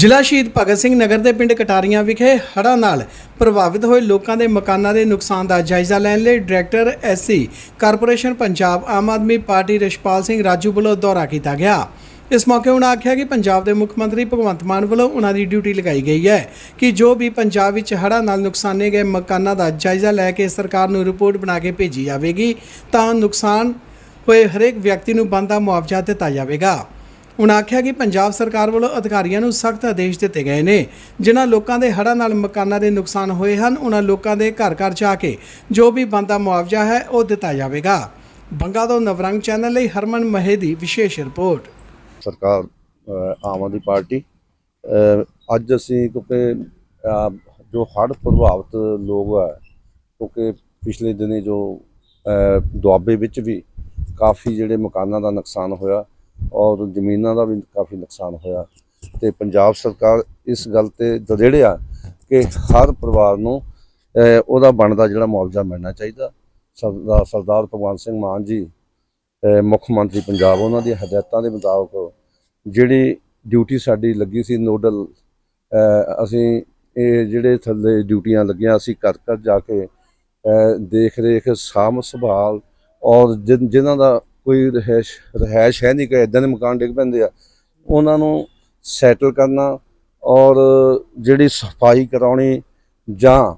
ਜ਼ਿਲ੍ਹਾ ਸ਼ਹੀਦ ਭਗਤ ਸਿੰਘ ਨਗਰ ਦੇ ਪਿੰਡ ਕਟਾਰੀਆਂ ਵਿਖੇ ਹੜ੍ਹਾਂ ਨਾਲ ਪ੍ਰਭਾਵਿਤ ਹੋਏ ਲੋਕਾਂ ਦੇ ਮਕਾਨਾਂ ਦੇ ਨੁਕਸਾਨ ਦਾ ਜਾਇਜ਼ਾ ਲੈਣ ਲਈ director SC corporation, Punjab Aam Aadmi party Rashpal Singh Raju ਵੱਲੋਂ ਦੌਰਾ ਕੀਤਾ ਗਿਆ। ਇਸ ਮੌਕੇ ਉਹਨਾਂ ਆਖਿਆ ਕਿ ਪੰਜਾਬ ਦੇ ਮੁੱਖ ਮੰਤਰੀ ਭਗਵੰਤ ਮਾਨ ਵੱਲੋਂ ਉਹਨਾਂ ਦੀ ਡਿਊਟੀ ਲਗਾਈ ਗਈ ਹੈ ਕਿ ਜੋ ਵੀ ਪੰਜਾਬ ਵਿੱਚ ਹੜ੍ਹਾਂ ਨਾਲ ਨੁਕਸਾਨੇ ਗਏ ਮਕਾਨਾਂ ਦਾ ਜਾਇਜ਼ਾ ਲੈ ਕੇ ਸਰਕਾਰ ਨੂੰ ਰਿਪੋਰਟ ਬਣਾ ਕੇ ਭੇਜੀ ਜਾਵੇਗੀ, ਤਾਂ ਨੁਕਸਾਨ ਹੋਏ ਹਰੇਕ ਵਿਅਕਤੀ ਨੂੰ ਬਣਦਾ ਮੁਆਵਜ਼ਾ ਦਿੱਤਾ ਜਾਵੇਗਾ। ਉਹਨਾਂ ਆਖਿਆ ਕਿ ਪੰਜਾਬ ਸਰਕਾਰ ਵੱਲੋਂ ਅਧਿਕਾਰੀਆਂ ਨੂੰ ਸਖਤ ਆਦੇਸ਼ ਦਿੱਤੇ ਗਏ ਨੇ। ਜਿਨ੍ਹਾਂ ਲੋਕਾਂ ਦੇ ਹੜ੍ਹਾਂ ਨਾਲ ਮਕਾਨਾਂ ਦੇ ਨੁਕਸਾਨ ਹੋਏ ਹਨ ਉਹਨਾਂ ਲੋਕਾਂ ਦੇ ਘਰ ਘਰ ਜਾ ਕੇ ਜੋ ਵੀ ਬਣਦਾ ਮੁਆਵਜ਼ਾ ਹੈ, ਉਹ ਦਿੱਤਾ ਜਾਵੇਗਾ। ਬੰਗਾ ਤੋਂ ਨਵਰੰਗ ਚੈਨਲ ਲਈ ਹਰਮਨ ਮਹੇ ਦੀ ਵਿਸ਼ੇਸ਼ ਰਿਪੋਰਟ। ਸਰਕਾਰ ਆਮ ਆਦਮੀ ਪਾਰਟੀ ਅੱਜ ਅਸੀਂ ਕਿਉਂਕਿ ਜੋ ਹੜ੍ਹ ਪ੍ਰਭਾਵਿਤ ਲੋਕ ਆ, ਕਿਉਂਕਿ ਪਿਛਲੇ ਦਿਨੇ ਜੋ ਦੁਆਬੇ ਵਿੱਚ ਵੀ ਕਾਫੀ ਜਿਹੜੇ ਮਕਾਨਾਂ ਦਾ ਨੁਕਸਾਨ ਹੋਇਆ ਔਰ ਜ਼ਮੀਨਾਂ ਦਾ ਵੀ ਕਾਫੀ ਨੁਕਸਾਨ ਹੋਇਆ। ਤੇ ਪੰਜਾਬ ਸਰਕਾਰ ਇਸ ਗੱਲ ਤੇ ਦਦੇੜਿਆ ਕਿ ਹਰ ਪਰਿਵਾਰ ਨੂੰ ਉਹਦਾ ਬਣਦਾ ਜਿਹੜਾ ਮੁਆਵਜ਼ਾ ਮਿਲਣਾ ਚਾਹੀਦਾ। ਸਰਦਾਰ ਸਰਦਾਰ ਭਗਵੰਤ ਸਿੰਘ ਮਾਨ ਜੀ ਮੁੱਖ ਮੰਤਰੀ ਪੰਜਾਬ, ਉਹਨਾਂ ਦੀਆਂ ਹਦਾਇਤਾਂ ਦੇ ਮੁਤਾਬਕ ਜਿਹੜੀ ਡਿਊਟੀ ਸਾਡੀ ਲੱਗੀ ਸੀ ਨੋਡਲ ਅਸੀਂ ਇਹ ਜਿਹੜੇ ਥੱਲੇ ਡਿਊਟੀਆਂ ਲੱਗੀਆਂ, ਅਸੀਂ ਘਰ ਘਰ ਜਾ ਕੇ ਦੇਖ ਰੇਖ ਸਾਂਭ ਸੰਭਾਲ ਔਰ ਜਿਨ- ਜਿਨ੍ਹਾਂ ਦਾ ਕੋਈ ਰਹਿਸ਼ ਰਹਿਸ਼ ਹੈ ਨਹੀਂ ਕਿ ਇਦਾਂ ਦੇ ਮਕਾਨ ਡਿੱਗ ਪੈਂਦੇ ਆ। ਉਹਨਾਂ ਨੂੰ ਸੈਟਲ ਕਰਨਾ ਔਰ ਜਿਹੜੀ ਸਫ਼ਾਈ ਕਰਾਉਣੀ ਜਾਂ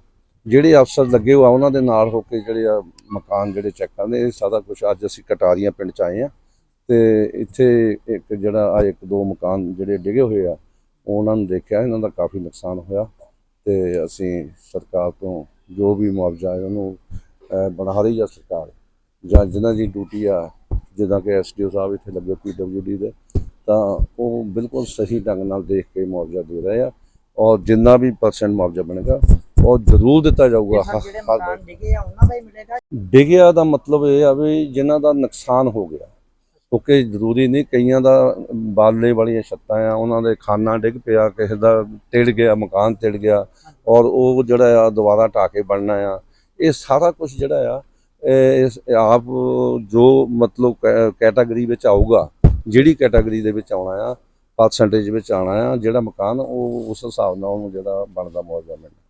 ਜਿਹੜੇ ਅਫਸਰ ਲੱਗੇ ਹੋਆ ਉਹਨਾਂ ਦੇ ਨਾਲ ਹੋ ਕੇ ਜਿਹੜੇ ਆ ਮਕਾਨ ਜਿਹੜੇ ਚੈੱਕ ਕਰਦੇ ਇਹ ਸਾਰਾ ਕੁਛ ਅੱਜ ਅਸੀਂ ਕਟਾਰੀਆਂ ਪਿੰਡ ਚ ਆਏ ਆ। ਤੇ ਇੱਥੇ ਇੱਕ ਜਿਹੜਾ ਆ, ਇੱਕ ਦੋ ਮਕਾਨ ਜਿਹੜੇ ਡਿਗੇ ਹੋਏ ਆ, ਉਹਨਾਂ ਨੂੰ ਦੇਖਿਆ, ਇਹਨਾਂ ਦਾ ਕਾਫੀ ਨੁਕਸਾਨ ਹੋਇਆ। ਤੇ ਅਸੀਂ ਸਰਕਾਰ ਤੋਂ ਜੋ ਵੀ ਮੁਆਵਜ਼ਾ ਹੈ, ਉਹਨੂੰ ਬਣਾ ਰਹੀ ਆ ਸਰਕਾਰ, ਜਾਂ ਜਿਨ੍ਹਾਂ ਦੀ ਡਿਊਟੀ ਆ ਜਿੱਦਾਂ ਕਿ ਐਸਡੀਓ ਸਾਹਿਬ ਇੱਥੇ ਲੱਗੇ ਪੀਡਬਲਯੂਡੀ ਦੇ ਤਾਂ ਉਹ ਬਿਲਕੁਲ ਸਹੀ ਢੰਗ ਨਾਲ ਦੇਖ ਕੇ ਮੁਆਵਜ਼ਾ ਦੇ ਰਹੇ ਆ ਔਰ ਜਿੰਨਾ ਵੀ ਪਰਸੈਂਟ ਮੁਆਵਜ਼ਾ ਬਣੇਗਾ ਉਹ ਜ਼ਰੂਰ ਦਿੱਤਾ ਜਾਊਗਾ। ਡਿੱਗਿਆ ਦਾ ਮਤਲਬ ਇਹ ਆ ਵੀ ਜਿਨ੍ਹਾਂ ਦਾ ਨੁਕਸਾਨ ਹੋ ਗਿਆ ਕਿਉਂਕਿ ਜ਼ਰੂਰੀ ਨਹੀਂ ਕਈਆਂ ਦਾ ਬਾਲੇ ਵਾਲੀਆਂ ਛੱਤਾਂ ਆ ਉਹਨਾਂ ਦੇ ਖਾਨਾ ਡਿੱਗ ਪਿਆ ਕਿਸੇ ਦਾ ਟਿੜ ਗਿਆ ਮਕਾਨ ਟਿੜ ਗਿਆ ਔਰ ਉਹ ਜਿਹੜਾ ਆ ਦੁਬਾਰਾ ਢਾਹ ਕੇ ਬਣਨਾ ਆ ਇਹ ਸਾਰਾ ਕੁਝ ਜਿਹੜਾ ਆ ਆਪ ਜੋ ਮਤਲਬ ਕੈਟਾਗਰੀ ਵਿੱਚ ਆਊਗਾ, ਜਿਹੜੀ ਕੈਟਾਗਰੀ ਦੇ ਵਿੱਚ ਆਉਣਾ ਆ ਪਰਸੈਂਟੇਜ ਵਿੱਚ ਆਉਣਾ ਆ, ਜਿਹੜਾ ਮਕਾਨ, ਉਹ ਉਸ ਹਿਸਾਬ ਨਾਲ ਉਹਨੂੰ ਜਿਹੜਾ ਬਣਦਾ ਮੁਆਵਜ਼ਾ ਮਿਲਣਾ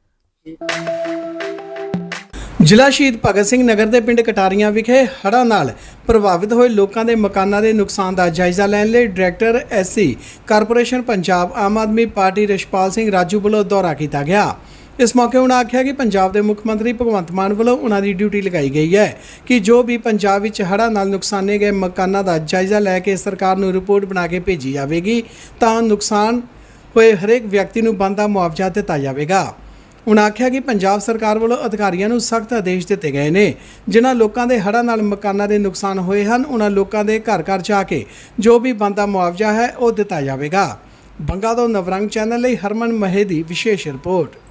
ਜ਼ਿਲ੍ਹਾ ਸ਼ਹੀਦ ਭਗਤ ਸਿੰਘ ਨਗਰ ਦੇ ਪਿੰਡ ਕਟਾਰੀਆਂ ਵਿਖੇ ਹੜ੍ਹਾਂ ਨਾਲ ਪ੍ਰਭਾਵਿਤ ਹੋਏ ਲੋਕਾਂ ਦੇ ਮਕਾਨਾਂ ਦੇ ਨੁਕਸਾਨ ਦਾ ਜਾਇਜ਼ਾ ਲੈਣ ਲਈ director SC corporation, Punjab Aam Aadmi party Rashpal Singh Raju ਵੱਲੋਂ ਦੌਰਾ ਕੀਤਾ ਗਿਆ। ਇਸ ਮੌਕੇ ਉਹਨਾਂ ਆਖਿਆ ਕਿ ਪੰਜਾਬ ਦੇ ਮੁੱਖ ਮੰਤਰੀ ਭਗਵੰਤ ਮਾਨ ਵੱਲੋਂ ਉਹਨਾਂ ਦੀ ਡਿਊਟੀ ਲਗਾਈ ਗਈ ਹੈ ਕਿ ਜੋ ਵੀ ਪੰਜਾਬ ਵਿੱਚ ਹੜ੍ਹਾਂ ਨਾਲ ਨੁਕਸਾਨੇ ਗਏ ਮਕਾਨਾਂ ਦਾ ਜਾਇਜ਼ਾ ਲੈ ਕੇ ਸਰਕਾਰ ਨੂੰ ਰਿਪੋਰਟ ਬਣਾ ਕੇ ਭੇਜੀ ਜਾਵੇਗੀ, ਤਾਂ ਨੁਕਸਾਨ ਹੋਏ ਹਰੇਕ ਵਿਅਕਤੀ ਨੂੰ ਬਣਦਾ ਮੁਆਵਜ਼ਾ ਦਿੱਤਾ ਜਾਵੇਗਾ। ਉਨ੍ਹਾਂ ਆਖਿਆ ਕਿ ਪੰਜਾਬ ਸਰਕਾਰ ਵੱਲੋਂ ਅਧਿਕਾਰੀਆਂ ਨੂੰ ਸਖਤ ਆਦੇਸ਼ ਦਿੱਤੇ ਗਏ ਨੇ, ਜਿਨ੍ਹਾਂ ਲੋਕਾਂ ਦੇ ਹੜ੍ਹਾਂ ਨਾਲ ਮਕਾਨਾਂ ਦੇ ਨੁਕਸਾਨ ਹੋਏ ਹਨ ਉਹਨਾਂ ਲੋਕਾਂ ਦੇ ਘਰ ਘਰ ਜਾ ਕੇ ਜੋ ਵੀ ਬਣਦਾ ਮੁਆਵਜ਼ਾ ਹੈ ਉਹ ਦਿੱਤਾ ਜਾਵੇਗਾ। ਬੰਗਾ ਤੋਂ ਨਵਰੰਗ ਚੈਨਲ ਲਈ ਹਰਮਨ ਮਹੇ ਦੀ ਵਿਸ਼ੇਸ਼ ਰਿਪੋਰਟ।